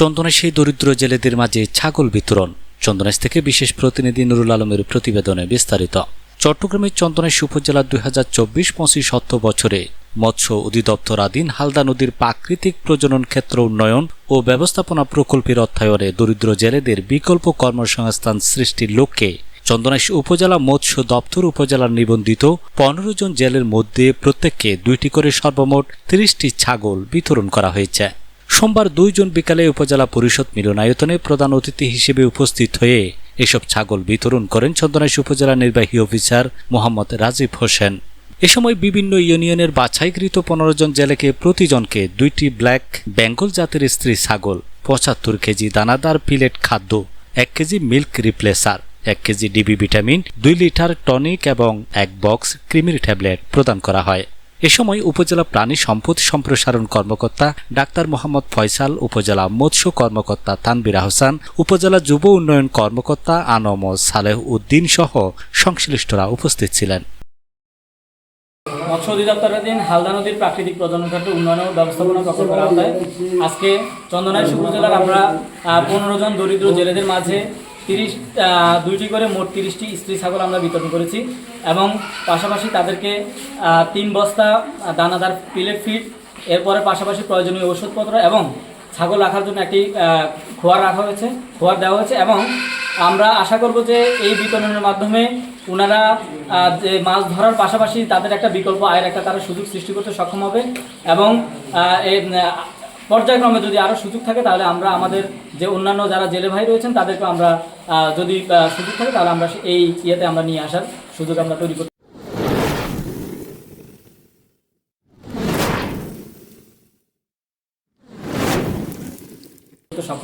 চন্দনের সেই দরিদ্র জেলেদের মাঝে ছাগল বিতরণ। চন্দনেশ থেকে বিশেষ প্রতিনিধি নুরুল আলমের প্রতিবেদনে বিস্তারিত। চট্টগ্রামের চন্দনেশ উপজেলা দুই হাজার চব্বিশ পঁচিশ অর্থ বছরে মৎস্য অধিদপ্তরাধীন হালদা নদীর প্রাকৃতিক প্রজনন ক্ষেত্র উন্নয়ন ও ব্যবস্থাপনা প্রকল্পের অর্থায়নে দরিদ্র জেলেদের বিকল্প কর্মসংস্থান সৃষ্টির লক্ষ্যে চন্দনেশ উপজেলা মৎস্য দপ্তর উপজেলার নিবন্ধিত পনেরো জন জেলের মধ্যে প্রত্যেককে দুইটি করে সর্বমোট তিরিশটি ছাগল বিতরণ করা হয়েছে। সোমবার দুইজন বিকালে উপজেলা পরিষদ মিলনায়তনে প্রধান অতিথি হিসেবে উপস্থিত হয়ে এসব ছাগল বিতরণ করেন চন্দনাইশ উপজেলা নির্বাহী অফিসার মোহাম্মদ রাজীব হোসেন। এ সময় বিভিন্ন ইউনিয়নের বাছাইকৃত পনেরো জন জেলেকে প্রতিজনকে দুইটি ব্ল্যাক বেঙ্গল জাতের স্ত্রী ছাগল, পঁচাত্তর কেজি দানাদার পিলেট খাদ্য, এক কেজি মিল্ক রিপ্লেসার, এক কেজি ডিবি ভিটামিন, দুই লিটার টনিক এবং এক বক্স ক্রিমির ট্যাবলেট প্রদান করা হয়। এ সময় উপজেলা প্রাণী সম্পদ সম্প্রসারণ কর্মকর্তা ডাক্তার মোহাম্মদ ফয়সাল, উপজেলা মৎস্য কর্মকর্তা তানবির আহসান উপজেলা যুব উন্নয়ন কর্মকর্তা আনম সালেহ উদ্দিন সহ সংশ্লিষ্টরা উপস্থিত ছিলেন। মৎস্য অধিদপ্তরাধীন হালদা নদীর প্রাকৃতিক প্রজনন ক্ষেত্রে উন্নয়ন ও ব্যবস্থাপনা প্রকল্পের আওতায় আজকে চন্দনাইশ উপজেলার আমরা পনেরো জন দরিদ্র জেলেদের মাঝে তিরিশ দুইটি করে মোট তিরিশটি স্ত্রী ছাগল আমরা বিতরণ করেছি এবং পাশাপাশি তাদেরকে তিন বস্তা দানাদার পিলেট ফিড এরপরে পাশাপাশি প্রয়োজনীয় ওষুধপত্র এবং ছাগল রাখার জন্য একটি খোয়ার রাখা হয়েছে, খোয়ার দেওয়া হয়েছে এবং আমরা আশা করব যে এই বিতরণের মাধ্যমে ওনারা যে মাছ ধরার পাশাপাশি তাদের একটা বিকল্প আয়ের একটা তারা সুযোগ সৃষ্টি করতে সক্ষম হবে এবং পর্যায়ক্রমে যদি আরও সুযোগ থাকে তাহলে আমরা আমাদের যে অন্যান্য যারা জেলে ভাই রয়েছেন, তাদেরকে আমরা যদি সুযোগ থাকে, তাহলে আমরা এই ইয়েতে আমরা নিয়ে আসার সুযোগ আমরা তৈরি করতে সক্ষম